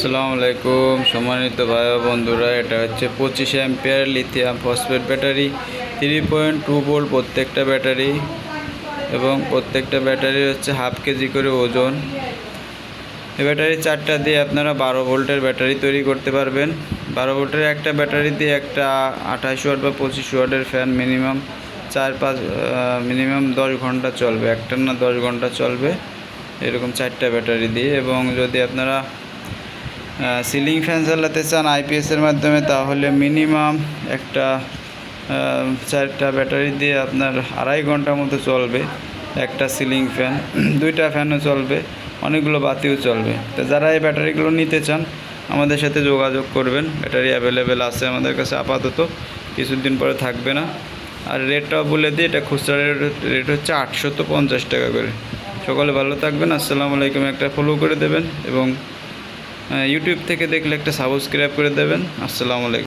আসসালামু আলাইকুম। সম্মানিত ভাই বন্ধুরা, এটা হচ্ছে পঁচিশ ampere lithium phosphate battery. Three point two volt প্রত্যেকটা ব্যাটারি এবং প্রত্যেকটা ব্যাটারি হচ্ছে হাফ কেজি করে ওজন। এই ব্যাটারি চারটা দিয়ে আপনারা বারো ভোল্টের ব্যাটারি তৈরি করতে পারবেন। বারো ভোল্টের একটা ব্যাটারি দিয়ে একটা আঠাশ ওয়াট বা পঁচিশ ওয়াটের ফ্যান মিনিমাম চার পাঁচ মিনিমাম দশ ঘণ্টা চলবে। একটা না দশ ঘণ্টা চলবে। এরকম চারটা ব্যাটারি দিয়ে এবং যদি আপনারা সিলিং ফ্যান চালাতে চান আইপিএসের মাধ্যমে, তাহলে মিনিমাম একটা চারটা ব্যাটারি দিয়ে আপনার আড়াই ঘণ্টার মতো চলবে একটা সিলিং ফ্যান দুইটা ফ্যানও চলবে, অনেকগুলো বাতিও চলবে। তো যারা এই ব্যাটারিগুলো নিতে চান, আমাদের সাথে যোগাযোগ করবেন। ব্যাটারি অ্যাভেলেবেল আছে আমাদের কাছে আপাতত, কিছুদিন পরে থাকবে না। আর রেটটাও বলে দিই, এটা খুচরা রেট রেট হচ্ছে আটশত পঞ্চাশ টাকা করে। সকলে ভালো থাকবেন, আসসালামু আলাইকুম। একটা ফলো করে দেবেন এবং ইউটিউব থেকে দেখলে একটা সাবস্ক্রাইব করে দেবেন। আসসালামু আলাইকুম।